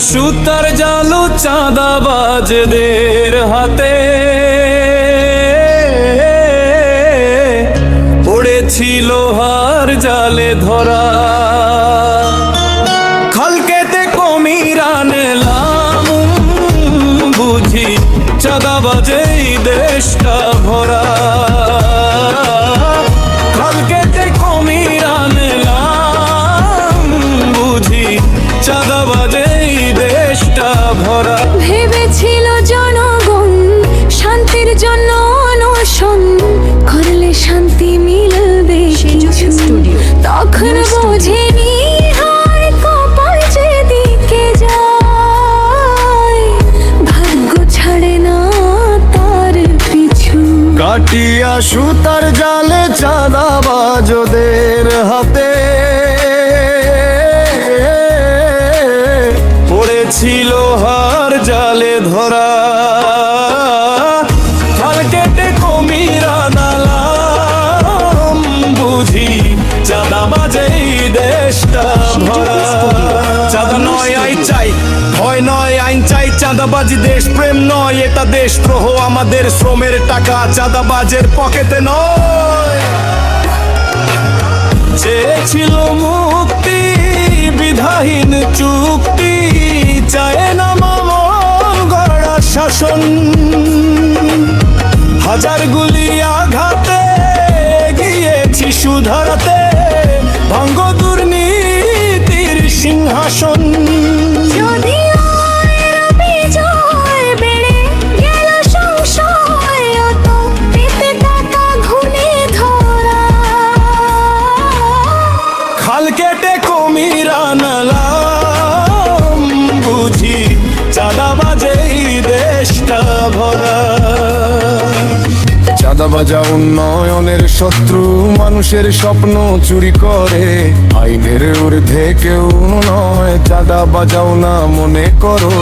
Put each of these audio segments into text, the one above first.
সুতার জালু চাঁদাবাজদের হাতে। পড়েছিল হার জালে ধরা। খালকেতে কমিরান এলাম বুঝি চাঁদাবাজেই দেশটা তখন বোঝেনি হায় কপাল যেদিকে যায়। ভাগ্য ছাড়ে না তার পিছু। কাটিয়া সুতার জালে চাঁদাবাজদের হাতে। পড়েছিল হার জালে ধরা দেশটা ভরা। চাঁদা নয় আই চাই। ভয় নয় আইন চাই। চাঁদাবাজি দেশ প্রেম নয় এটা দেশদ্রোহ আমাদের শ্রমের টাকা। চাঁদাবাজের পকেটে নয়। চেয়েছিল মুক্তি বিধাহীন চুক্তি চায় না মামল গড়া শাসন। ধরা। খাল কেটে কমিরা নালাম চাঁদাবাজা উন্নয়নের শত্রু, মানুষের স্বপ্ন চুরি করে। আইনের ঊর্ধ্বে কেউ নয় চাঁদা বাজাও না মনে করো।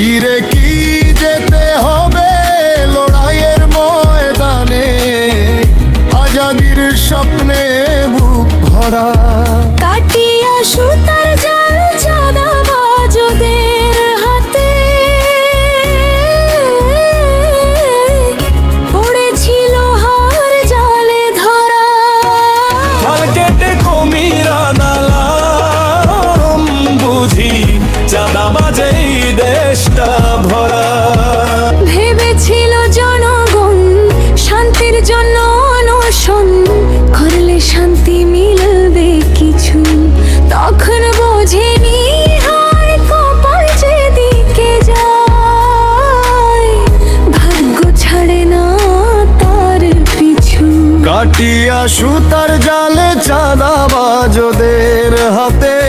ধীরে কি যেতে হবে লড়াইয়ের ময়দানে? আজাদির স্বপ্নে বুক ভরা। বাজেই দেশটা ভরা। ভেবেছিল জনগণ শান্তির জন্য অনশন করলে শান্তি মিলবে কিছু। তখন বোঝেনি কপাল যেদিকে যায় ভাগ্য ছাড়ে না তার পিছু। কাটিয়া সুতার জালে চাঁদা বাজদের হাতে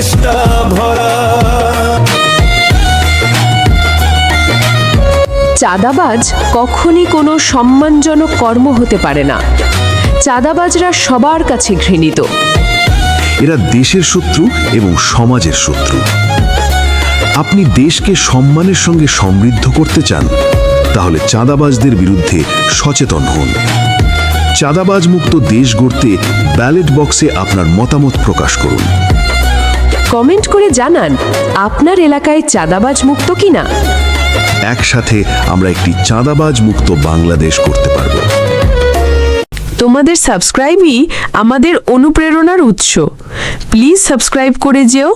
দেশটা ভরা। চাঁদাবাজ কখনই কোনো সম্মানজনক কর্ম হতে পারে না। চাঁদাবাজরা সবার কাছে ঘৃণিত। এরা দেশের শত্রু এবং সমাজের শত্রু। আপনি দেশকে সম্মানের সঙ্গে সমৃদ্ধ করতে চান তাহলে চাঁদাবাজদের বিরুদ্ধে সচেতন হন। চাঁদাবাজ মুক্ত দেশ গড়তে ব্যালেট বক্সে আপনার মতামত প্রকাশ করুন। কমেন্ট করে জানান আপনার এলাকায় চাঁদাবাজ মুক্ত কিনা? একসাথে আমরা একটি চাঁদাবাজ মুক্ত বাংলাদেশ করতে পারব। তোমাদের সাবস্ক্রাইবই আমাদের অনুপ্রেরণার উৎস। প্লিজ সাবস্ক্রাইব করে যেও।